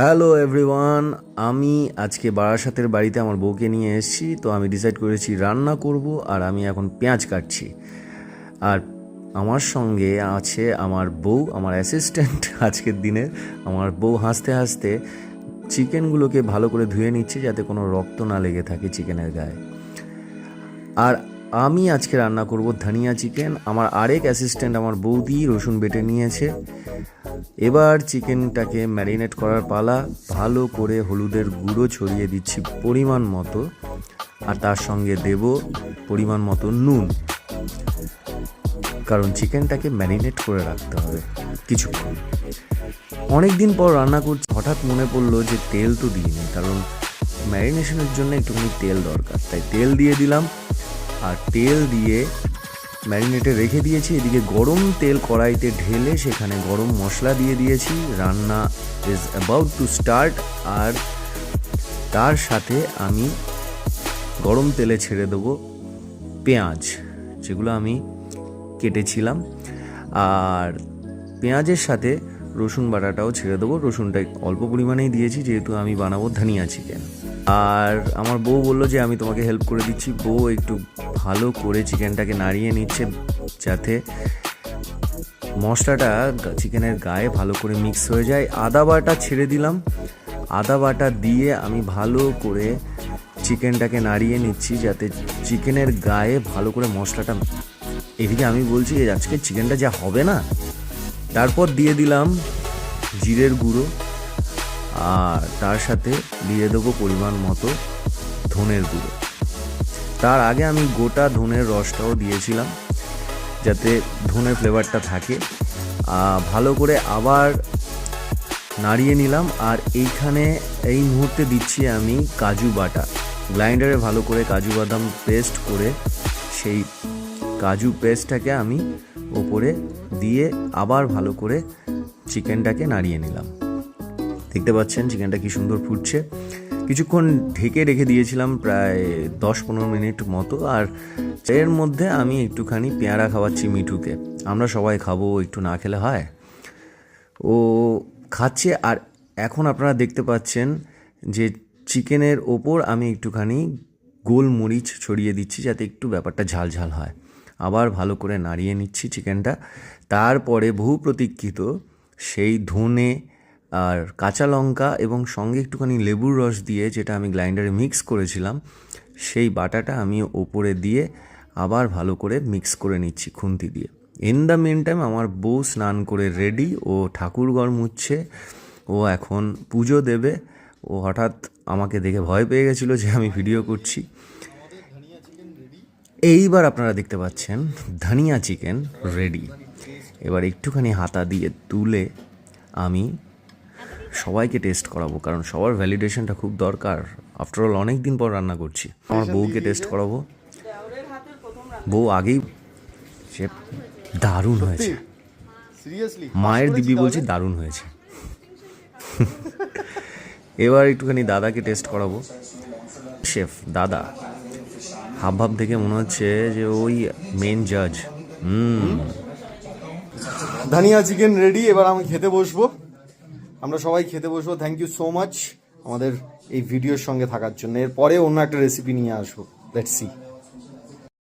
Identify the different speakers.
Speaker 1: Hello everyone, আমি আজকে বারাসাতের বাড়িতে আমার বউকে নিয়ে এসেছি। তো আমি ডিসাইড করেছি রান্না করব আর আমি এখন পেঁয়াজ কাটছি। আর আমার সঙ্গে আছে আমার বউ, আমার অ্যাসিস্ট্যান্ট আজকের দিনে আমার বউ হাসতে হাসতে চিকেনগুলোকে ভালো করে ধুয়ে নিচ্ছে যাতে কোনো রক্ত না লেগে থাকে চিকেনের গায়ে। আর আমি আজকে রান্না করব ধনিয়া চিকেন। আমার আরেক অ্যাসিস্ট্যান্ট আমার বৌদি রসুন বেটে নিয়েছে। এবার চিকেনটাকে ম্যারিনেট করার পালা, ভালো করে হলুদের গুঁড়ো ছড়িয়ে দিচ্ছি পরিমাণ মতো, আর তার সঙ্গে দেব পরিমাণ মতো নুন। কারণ চিকেনটাকে ম্যারিনেট করে রাখতে হবে কিছুক্ষণ। অনেক দিন পর রান্না করছি, হঠাৎ মনে পড়ল যে তেল তো দিইনি, কারণ ম্যারিনেশনের জন্য একটুখানি তেল দরকার। তাই তেল দিয়ে দিলাম আর তেল দিয়ে ম্যারিনেটে রেখে দিয়েছি। এদিকে গরম তেল কড়াইতে ঢেলে সেখানে গরম মশলা দিয়ে দিয়েছি। রান্না ইজ অ্যাবাউট টু স্টার্ট আর তার সাথে আমি গরম তেলে ছেড়ে দেবো পেঁয়াজ, যেগুলো আমি কেটেছিলাম। আর পেঁয়াজের সাথে রসুন বাটাটাও ছেড়ে দেবো। রসুনটা অল্প পরিমাণেই দিয়েছি, যেহেতু আমি বানাবো ধনিয়া চিকেন আর আমার বউ বলল যে আমি তোমাকে হেল্প করে দিচ্ছি। বউ একটু ভালো করে চিকেনটাকে নাড়িয়ে নিচ্ছে যাতে মশলাটা চিকেনের গায়ে ভালো করে মিক্স হয়ে যায়। আদা বাটা ছেড়ে দিলাম। আদা বাটা দিয়ে আমি ভালো করে চিকেনটাকে নাড়িয়ে নিচ্ছি যাতে চিকেনের গায়ে ভালো করে মশলাটা এদিকে আমি বলছি আজকে চিকেনটা যা হবে না? তারপর দিয়ে দিলাম জিরের গুঁড়ো। আর তার সাথে দিয়ে দেবো পরিমাণ মতো ধনের গুঁড়ো। তার আগে আমি গোটা ধনের রসটাও দিয়েছিলাম, যাতে ধনের ফ্লেভারটা থাকে। ভালো করে আবার নাড়িয়ে নিলাম, আর এইখানে এই মুহূর্তে দিচ্ছি আমি কাজু বাটা। গ্রাইন্ডারে ভালো করে কাজু বাদাম পেস্ট করে সেই কাজু পেস্টটাকে আমি ওপরে দিয়ে আবার ভালো করে চিকেনটাকে নাড়িয়ে নিলাম। দেখতে পাচ্ছেন চিকেনটা কি সুন্দর ফুটছে। কিছুক্ষণ ঢেকে রেখে দিয়েছিলাম প্রায় দশ পনেরো মিনিট মতো, আর এর মধ্যে আমি একটুখানি পেয়ারা খাওয়াচ্ছি মিঠুকে। আমরা সবাই খাব, একটু না খেলে হয়। ও খাচ্ছে, আর এখন আপনারা দেখতে পাচ্ছেন যে চিকেনের ওপর আমি একটুখানি গোলমরিচ ছড়িয়ে দিচ্ছি যাতে একটু ব্যাপারটা ঝাল ঝাল হয়। আবার ভালো করে নাড়িয়ে নিচ্ছি চিকেনটা। তারপরে বহু প্রতীক্ষিত সেই ধনে আর কাঁচা লঙ্কা এবং সঙ্গে একটুখানি লেবুর রস দিয়ে যেটা আমি গ্রাইন্ডারে মিক্স করেছিলাম, সেই বাটাটা আমি ওপরে দিয়ে আবার ভালো করে মিক্স করে নিচ্ছি খুন্তি দিয়ে। ইন দ্য মেন টাইম আমার বউ স্নান করে রেডি ও ঠাকুরঘর মুচ্ছে ও এখন পুজো দেবে, ও হঠাৎ আমাকে দেখে ভয় পেয়ে গেছিল যে আমি ভিডিও করছি। এইবার আপনারা দেখতে পাচ্ছেন, ধনিয়া চিকেন রেডি এবার একটুখানি হাতা দিয়ে তুলে আমি সবাইকে টেস্ট করাবো কারণ সবার ভ্যালিডেশনটা খুব দরকার। আফটারঅল অনেক দিন পর রান্না করছি। আমার বউকে টেস্ট করাবো। বউ আগেই সে দারুণ হয়েছে। মায়ের দিব্যি বলছি দারুণ হয়েছে। এবার একটুখানি দাদাকে টেস্ট করাবো। শেফ দাদা। হাব ভাব দেখে মনে হচ্ছে যে ওই মেন জাজ হুম।
Speaker 2: ধনিয়া চিকেন রেডি এবার আমি খেতে বসবো। আমরা সবাই খেতে বসবো। থ্যাংক ইউ সো মাচ আমাদের এই ভিডিওর সঙ্গে থাকার জন্য। এরপরে অন্য একটা রেসিপি নিয়ে আসব। Let's see